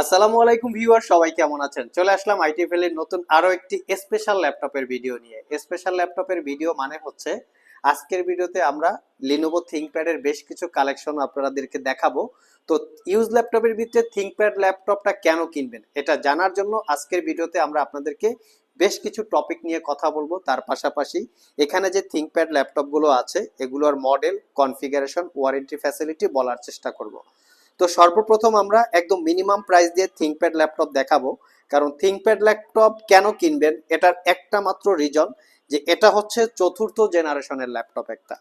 আসসালামু আলাইকুম ভিউয়ার সবাই কেমন আছেন? চলে আসলাম আইটি এর নতুন আরও একটি স্পেশাল ল্যাপটপের ভিডিও নিয়ে। স্পেশাল ল্যাপটপের ভিডিও মানে হচ্ছে, আজকের ভিডিওতে আমরা লিনোভো থিংকপ্যাডের বেশ কিছু কালেকশন আপনাদেরকে দেখাবো। তো ইউজ ল্যাপটপের ভিতরে থিংকপ্যাড ল্যাপটপটা কেন কিনবেন? এটা জানার জন্য আজকের ভিডিওতে আমরা আপনাদেরকে বেশ কিছু টপিক নিয়ে কথা বলব। তার পাশাপাশি এখানে যে থিংকপ্যাড ল্যাপটপগুলো আছে, এগুলোর মডেল কনফিগারেশন ওয়ারেন্টি ফ্যাসিলিটি বলার চেষ্টা করব। তো সর্বপ্রথম আমরা একদম মিনিমাম প্রাইস দিয়ে থিংকপ্যাড ল্যাপটপ দেখাবো। কারণ থিঙ্কপ্যাড ল্যাপটপ কেন কিনবেন? এটার একটা মাত্র রিজন যে এটা হচ্ছে চতুর্থ জেনারেশনের ল্যাপটপ একটা।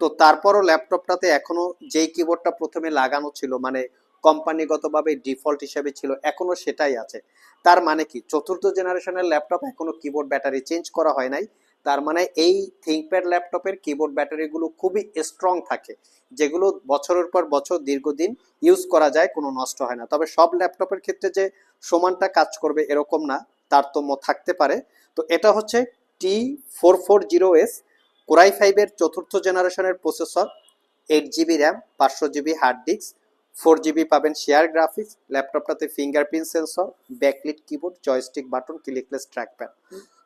তো তারপরও ল্যাপটপটাতে এখনও যেই কিবোর্ডটা প্রথমে লাগানো ছিল মানে কোম্পানিগতভাবে ডিফল্ট হিসেবে ছিল, এখনও সেটাই আছে। তার মানে কি? চতুর্থ জেনারেশনের ল্যাপটপ এখনও কিবোর্ড ব্যাটারি চেঞ্জ করা হয় নাই। তার মানে এই থিঙ্কপ্যাড ল্যাপটপের কিবোর্ড ব্যাটারিগুলো খুবই স্ট্রং থাকে, যেগুলো বছরের পর বছর দীর্ঘদিন ইউজ করা যায়, কোনো নষ্ট হয় না। তবে সব ল্যাপটপের ক্ষেত্রে যে সমানটা কাজ করবে এরকম না, তারতম্য থাকতে পারে। তো এটা হচ্ছে T four four zero S core i ফাইভের চতুর্থ জেনারেশনের প্রসেসর এইট জিবি র্যাম পাঁচশো GB hard disk four GB পাবেন share graphics ল্যাপটপটাতে fingerprint sensor backlit keyboard joystick button clickless trackpad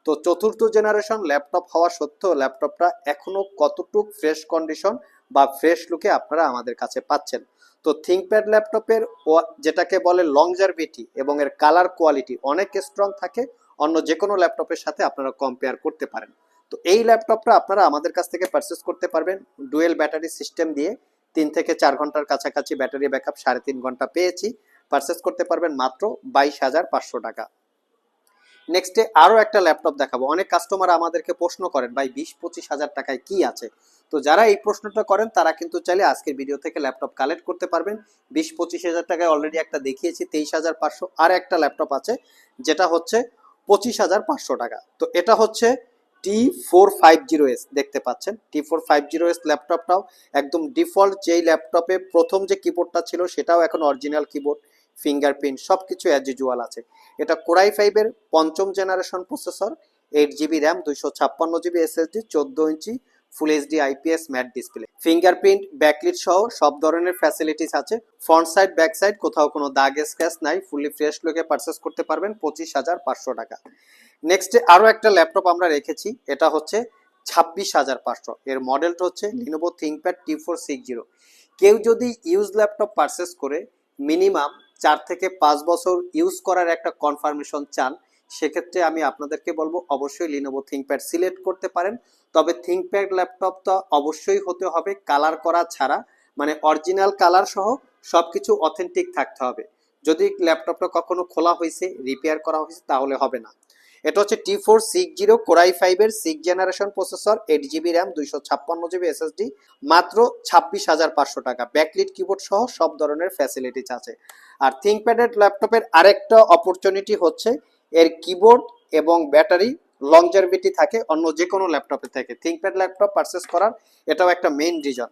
তো চতুর্থ জেনারেশন ল্যাপটপ হওয়া সত্ত্বেও ল্যাপটপটা এখনও কতটুক ফ্রেশ কন্ডিশন বা ফ্রেশ লুকে আপনারা আমাদের কাছে পাচ্ছেন? তো থিংকপ্যাড ল্যাপটপের যেটাকে বলে লংজারভিটি এবং এর কালার কোয়ালিটি অনেক স্ট্রং থাকে, অন্য যে কোনো ল্যাপটপের সাথে আপনারা কম্পেয়ার করতে পারেন। তো এই ল্যাপটপটা আপনারা আমাদের কাছ থেকে পারচেস করতে পারবেন ডুয়েল ব্যাটারি সিস্টেম দিয়ে। তিন থেকে চার ঘণ্টার কাছাকাছি ব্যাটারি ব্যাকআপ সাড়ে তিন ঘণ্টা পেয়েছি। পারচেস করতে পারবেন মাত্র বাইশ হাজার পাঁচশো টাকা। নেক্সটে আরও একটা ল্যাপটপ দেখাবো। অনেক কাস্টমার আমাদেরকে প্রশ্ন করেন, ভাই, বিশ, পঁচিশ হাজার টাকায় কি আছে? তো যারা এই প্রশ্নটা করেন, তারা কিন্তু চাইলে আজকের ভিডিও থেকে ল্যাপটপ কালেক্ট করতে পারবেন। বিশ, পঁচিশ হাজার টাকায় অলরেডি একটা দেখিয়েছি, তেইশ হাজার পাঁচশো আর একটা ল্যাপটপ আছে, যেটা হচ্ছে পঁচিশ হাজার পাঁচশো টাকা। তো এটা হচ্ছে T four five zero S দেখতে পাচ্ছেন? T four five zero S ল্যাপটপটাও একদম ডিফল্ট যেই ল্যাপটপে প্রথম যে কিবোর্ডটা ছিল, সেটাও এখন অরিজিনাল কিবোর্ড ফিঙ্গারপ্রিন্ট সব কিছু অ্যাজ ইউজুয়াল আছে। এটা কোরাই ফাইভের পঞ্চম generation processor eight GB RAM দুইশো ছাপ্পান্ন জিবি এসএসডি চোদ্দ ইঞ্চি full HD IPS matte display fingerprint backlit সহ সব ধরনের ফ্যাসিলিটিস আছে। ফ্রন্ট সাইড ব্যাক সাইড কোথাও কোনো দাগ স্ক্র্যাচ নাই ফুলি ফ্রেশ লোকে পারচেস করতে পারবেন পঁচিশ হাজার পাঁচশো টাকা। নেক্সট আরও একটা ল্যাপটপ আমরা রেখেছি, এটা হচ্ছে ছাব্বিশ হাজার পাঁচশো। এর মডেলটা হচ্ছে Lenovo ThinkPad T four six zero কেউ যদি ইউজ ল্যাপটপ পারচেস করে মিনিমাম চার থেকে পাঁচ বছর ইউজ করার একটা কনফার্মেশন চান, সেক্ষেত্রে আমি আপনাদেরকে বলব অবশ্যই লিনোভো থিঙ্কপ্যাড সিলেক্ট করতে পারেন। তবে থিংকপ্যাড ল্যাপটপটা অবশ্যই হতে হবে কালার করা ছাড়া মানে অরিজিনাল কালার সহ সব কিছু অথেন্টিক থাকতে হবে। যদি ল্যাপটপটা কখনো খোলা হয়েছে রিপেয়ার করা হয়েছে, তাহলে হবে না। এটা হচ্ছে T four six zero core i ফাইভের six generation processor eight GB RAM দুইশো ছাপ্পান্ন জিবি এসএসডি মাত্র ছাব্বিশ হাজার পাঁচশো টাকা। ব্যাকলিট কিবোর্ড সহ সব ধরনের ফ্যাসিলিটিস আছে। আর থিংকপ্যাডের ল্যাপটপের আরেকটা অপরচুনিটি হচ্ছে, এর কিবোর্ড এবং ব্যাটারি লংজারভিটি থাকে অন্য যে কোনো ল্যাপটপে থাকে। থিংকপ্যাড ল্যাপটপ পারচেস করার এটাও একটা মেইন রিজন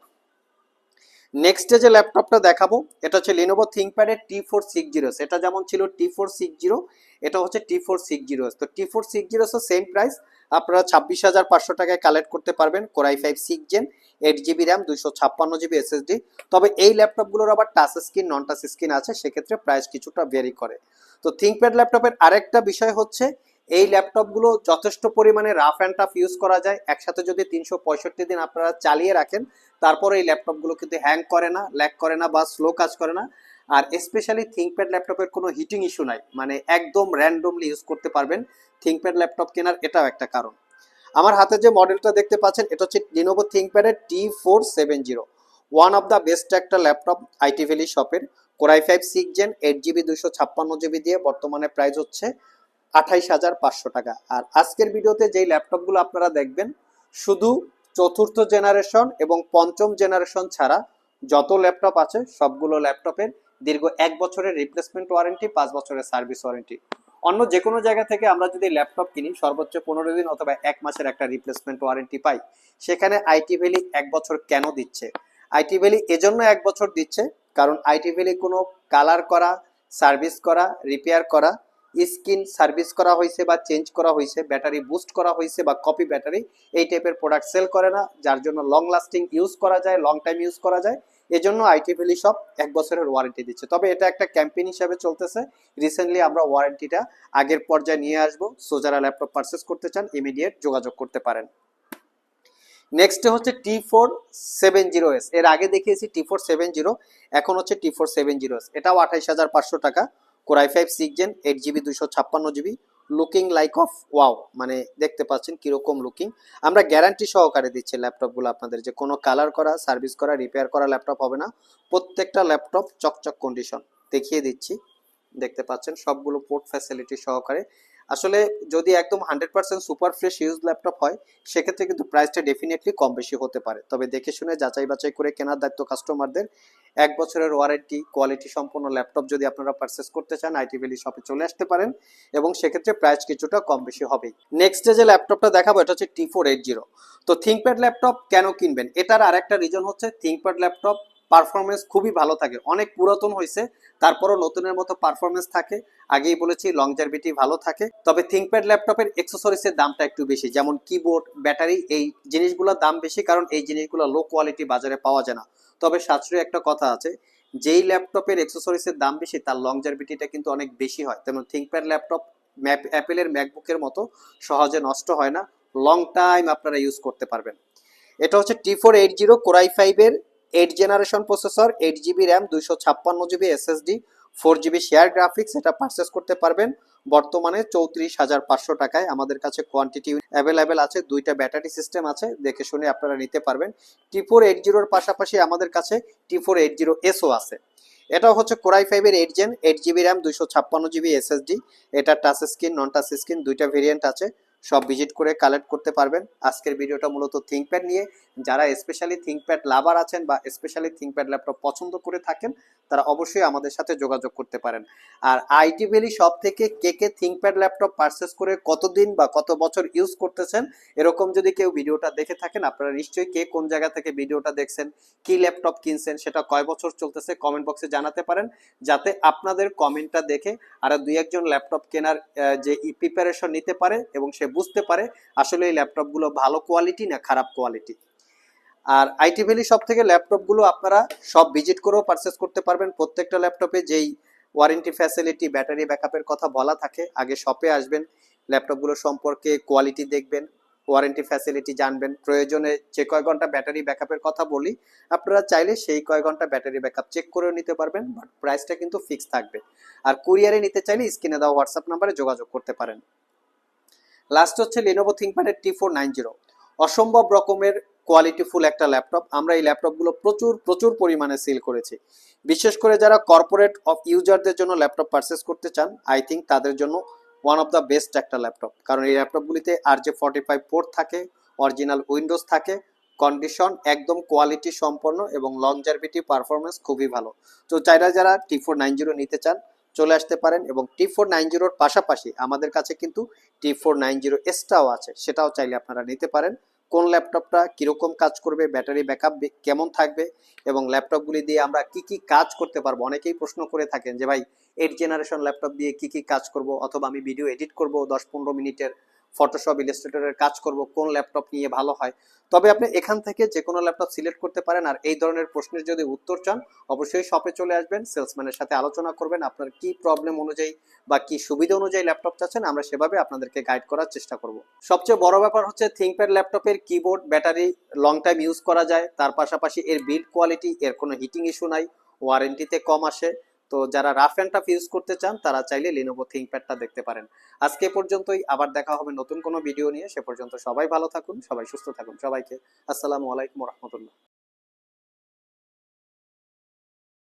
নেক্সটে যে ল্যাপটপটা দেখাবো, এটা হচ্ছে লিনোভো থিংকপ্যাডের টি ফোর সিক্স জিরো এটা যেমন ছিল টি ফোর সিক্স জিরো এটা হচ্ছে টি ফোর সিক্স জিরো তো T four six zero same price আপনারা ছাব্বিশ হাজার পাঁচশো টাকায় কালেক্ট করতে পারবেন core i five six gen eight GB RAM দুইশো ছাপ্পান্ন জিবি এসএসডি তবে এই ল্যাপটপগুলোর আবার touch screen non touch screen আছে, সেক্ষেত্রে প্রাইস কিছুটা ভেরি করে। তো থিংকপ্যাড ল্যাপটপের আরেকটা বিষয় হচ্ছে এই ল্যাপটপগুলো যথেষ্ট পরিমাণে রাফ অ্যান্ড টাফ ইউজ করা যায়। একসাথে যদি তিনশো পঁয়ষট্টি দিন আপনারা চালিয়ে রাখেন, তারপরে এই ল্যাপটপগুলো কিন্তু হ্যাং করে না ল্যাক করে না বা স্লো কাজ করে না। আর স্পেশালি থিংকপ্যাড ল্যাপটপের কোনো হিটিং ইস্যু নাই মানে একদম র্যান্ডমলি ইউজ করতে পারবেন। থিঙ্কপ্যাড ল্যাপটপ কেনার এটাও একটা কারণ। আমার হাতে যে মডেলটা দেখতে পাচ্ছেন, এটা হচ্ছে Lenovo থিংকপ্যাডের T four seven zero one of the best একটা ল্যাপটপ আইটি ভ্যালি শপের core i five six gen eight GB দুশো ছাপ্পান্ন জিবি দিয়ে বর্তমানে প্রাইস হচ্ছে আঠাইশ হাজার পাঁচশো টাকা। আর আজকের ভিডিওতে যেই ল্যাপটপগুলো আপনারা দেখবেন, শুধু চতুর্থ জেনারেশন এবং পঞ্চম জেনারেশন ছাড়া যত ল্যাপটপ আছে, সবগুলো ল্যাপটপের দীর্ঘ এক বছরের রিপ্লেসমেন্ট ওয়ারেন্টি পাঁচ বছরের সার্ভিস ওয়ারেন্টি অন্য যে কোনো জায়গা থেকে আমরা যদি ল্যাপটপ কিনি, সর্বোচ্চ পনেরো দিন অথবা এক মাসের একটা রিপ্লেসমেন্ট ওয়ারেন্টি পাই। সেখানে আইটি ভ্যালি এক বছর কেন দিচ্ছে? আইটি ভ্যালি এজন্য এক বছর দিচ্ছে, কারণ আইটি ভ্যালি কোনো কালার করা সার্ভিস করা রিপেয়ার করা স্ক্রিন সার্ভিস করা হয়েছে বা চেঞ্জ করা হয়েছে, ব্যাটারি বুস্ট করা হয়েছে বা কপি ব্যাটারি, এই টাইপের প্রোডাক্ট সেল করে না, যার জন্য লং লাস্টিং ইউজ করা যায় লং টাইম ইউজ করা যায়। এজন্য আইটি ভ্যালি সব এক বছরের ওয়ারেন্টি দিচ্ছে। তবে এটা একটা ক্যাম্পেইন হিসাবে চলতেছে। রিসেন্টলি আমরা ওয়ারেন্টিটা আগের পর্যায়ে নিয়ে আসব। সো যারা ল্যাপটপ পারচেস করতে চান ইমিডিয়েট যোগাযোগ করতে পারেন। নেক্সট হচ্ছে T four seven zero S এর আগে দেখিয়েছি টি ফোর সেভেন জিরো এখন হচ্ছে T four seven zero S এটাও আঠাইশ হাজার পাঁচশো টাকা। Core i five six gen eight GB দুশো ছাপ্পান্ন GB looking like of wow মানে দেখতে পাচ্ছেন কীরকম লুকিং আমরা গ্যারান্টি সহকারে দিচ্ছি ল্যাপটপগুলো আপনাদের যে কোনো কালার করা সার্ভিস করা রিপেয়ার করা ল্যাপটপ হবে না। প্রত্যেকটা ল্যাপটপ চকচক কন্ডিশন দেখিয়ে দিচ্ছি। দেখতে পাচ্ছেন সবগুলো পোর্ট ফ্যাসিলিটি সহকারে। আসলে যদি একদম hundred percent super fresh use laptop হয়, সেক্ষেত্রে কিন্তু প্রাইসটা ডেফিনেটলি কম বেশি হতে পারে। তবে দেখে শুনে যাচাই বাছাই করে কেনার দায়িত্ব কাস্টমারদের এক বছরের ওয়ারেন্টি কোয়ালিটি সম্পন্ন ল্যাপটপ যদি আপনারা পারচেস করতে চান আইটি ভ্যালি শপে চলে আসতে পারেন এবং সেক্ষেত্রে প্রাইস কিছুটা কম বেশি হবেই। নেক্সট যে ল্যাপটপটা দেখাবো, এটা হচ্ছে টি ফোর এইট জিরো তো থিঙ্কপ্যাড ল্যাপটপ কেন কিনবেন? এটার আরেকটা রিজন হচ্ছে থিঙ্কপ্যাড ল্যাপটপ পারফরমেন্স খুবই ভালো থাকে। অনেক পুরাতন হয়েছে তারপরও নতুনের মতো পারফরমেন্স থাকে। আগেই বলেছি লংজারভিটি ভালো থাকে। তবে থিঙ্কপ্যাড ল্যাপটপের এক্সেসরিজের দামটা একটু বেশি, যেমন কিবোর্ড ব্যাটারি এই জিনিসগুলোর দাম বেশি, কারণ এই জিনিসগুলো লো কোয়ালিটি বাজারে পাওয়া যায় না। তবে সাশ্রয়ী একটা কথা আছে, যেই ল্যাপটপের এক্সেসরিজের দাম বেশি, তার লংজারভিটিটা কিন্তু অনেক বেশি হয়। তেমন থিঙ্কপ্যাড ল্যাপটপ ম্যাপ অ্যাপেলের ম্যাকবুকের মতো সহজে নষ্ট হয় না লং টাইম আপনারা ইউজ করতে পারবেন। এটা হচ্ছে T four eight zero core i ফাইভের eight generation processor eight GB RAM দুইশো ছাপ্পান্ন GB SSD four GB share graphics এটা পারচেস করতে পারবেন। বর্তমানে চৌত্রিশ হাজার পাঁচশো টাকায় আমাদের কাছে কোয়ান্টিটি অ্যাভেলেবেল আছে, দুইটা ব্যাটারি সিস্টেম আছে, দেখে শুনে আপনারা নিতে পারবেন। টি ফোর এইট জিরোর পাশাপাশি আমাদের কাছে টি ফোর এইট জিরো এসও আছে। এটা হচ্ছে কোরাই ফাইভের eight gen eight GB RAM দুইশো ছাপ্পান্ন জিবি এসএসডি এটা touch screen non touch screen দুইটা ভেরিয়েন্ট আছে। সব ভিজিট করে কালেক্ট করতে পারবেন। আজকের ভিডিওটা মূলত থিঙ্কপ্যাড নিয়ে। যারা স্পেশালি থিঙ্কপ্যাড লাভার আছেন বা স্পেশালি থিঙ্কপ্যাড ল্যাপটপ পছন্দ করে থাকেন, তারা অবশ্যই আমাদের সাথে যোগাযোগ করতে পারেন। আর আইটি ভ্যালি সব থেকে কে কে থিঙ্কপ্যাড ল্যাপটপ পারচেস করে কতদিন বা কত বছর ইউজ করতেছেন, এরকম যদি কেউ ভিডিওটা দেখে থাকেন, আপনারা নিশ্চয়ই কে কোন জায়গা থেকে ভিডিওটা দেখছেন, কি ল্যাপটপ কিনছেন, সেটা কয় বছর চলতেছে কমেন্ট বক্সে জানাতে পারেন। যাতে আপনাদের কমেন্টটা দেখে আর দুই একজন ল্যাপটপ কেনার যে প্রিপারেশন নিতে পারে এবং সে বুঝতে পারে আসলে এই ল্যাপটপগুলো ভালো কোয়ালিটি না খারাপ কোয়ালিটি আর আইটি ভ্যালি সব থেকে ল্যাপটপগুলো আপনারা সব ভিজিট করেও পারচেস করতে পারবেন। প্রত্যেকটা ল্যাপটপে যেই ওয়ারেন্টি ফ্যাসিলিটি ব্যাটারি ব্যাকআপের কথা বলা থাকে, আগে শপে আসবেন ল্যাপটপগুলো সম্পর্কে কোয়ালিটি দেখবেন ওয়ারেন্টি ফ্যাসিলিটি জানবেন। প্রয়োজনে যে কয় ঘণ্টা ব্যাটারি ব্যাকআপের কথা বলি, আপনারা চাইলে সেই কয় ঘণ্টা ব্যাটারি ব্যাকআপ চেক করেও নিতে পারবেন বাট প্রাইসটা কিন্তু ফিক্স থাকবে। আর কুরিয়ারে নিতে চাইলে স্ক্রিনে দেওয়া হোয়াটসঅ্যাপ নাম্বারে যোগাযোগ করতে পারেন। লাস্ট হচ্ছে লিনোভো থিঙ্কপ্যাডের টি ফোর নাইন জিরো অসম্ভব রকমের কোয়ালিটিফুল একটা ল্যাপটপ আমরা এই ল্যাপটপগুলো প্রচুর প্রচুর পরিমাণে সেল করেছি। বিশেষ করে যারা কর্পোরেট অফ ইউজারদের জন্য ল্যাপটপ পারচেস করতে চান আই থিঙ্ক তাদের জন্য ওয়ান অফ দ্য বেস্ট একটা ল্যাপটপ কারণ এই ল্যাপটপগুলিতে আর যে ফর্টি ফাইভ পোর্ট থাকে অরিজিনাল উইন্ডোজ থাকে কন্ডিশন একদম কোয়ালিটি সম্পন্ন এবং লংজারভিটি পারফরমেন্স খুবই ভালো। তো চাইরা যারা টি ফোর নাইন জিরো নিতে চান চলে আসতে পারেন এবং টি ফোর নাইন জিরোর পাশাপাশি আমাদের কাছে কিন্তু টি ফোর নাইন জিরো এসটাও আছে, সেটাও চাইলে আপনারা নিতে পারেন। কোন ল্যাপটপটা কীরকম কাজ করবে, ব্যাটারি ব্যাকআপ কেমন থাকবে এবং ল্যাপটপগুলি দিয়ে আমরা কি কি কাজ করতে পারব? অনেকেই প্রশ্ন করে থাকেন যে, ভাই এইট জেনারেশন ল্যাপটপ দিয়ে কি কি কাজ করব? অথবা আমি ভিডিও এডিট করব দশ পনেরো মিনিটের ফটোশপ ইলাস্ট্রেটরের কাজ করব, কোন ল্যাপটপ নিয়ে ভালো হয়। তবে আপনি এখান থেকে যে কোনো ল্যাপটপ সিলেক্ট করতে পারেন, আর এই ধরনের প্রশ্নের যদি উত্তর চান, অবশ্যই শপে চলে আসবেন সেলসম্যানের সাথে আলোচনা করবেন, আপনার কি প্রবলেম অনুযায়ী বা কি সুবিধা অনুযায়ী ল্যাপটপ চাচ্ছেন, আমরা সেভাবে আপনাদেরকে গাইড করার চেষ্টা করব। সবচেয়ে বড় ব্যাপার হচ্ছে থিঙ্কপ্যাড ল্যাপটপের keyboard battery long time use করা যায়, তার পাশাপাশি এর বিল্ড কোয়ালিটি এর কোনো হিটিং ইস্যু নাই ওয়ারেন্টিতে কম আসে। তো যারা রাফ অ্যান্ড টাফ ইউজ করতে চান, তারা চাইলে লিনোভো থিঙ্কপ্যাডটা দেখতে পারেন। আজকে পর্যন্তই, আবার দেখা হবে নতুন কোনো ভিডিও নিয়ে। সে পর্যন্ত সবাই ভালো থাকুন, সবাই সুস্থ থাকুন সবাইকে। আসসালামু আলাইকুম রহমতুল্লাহ।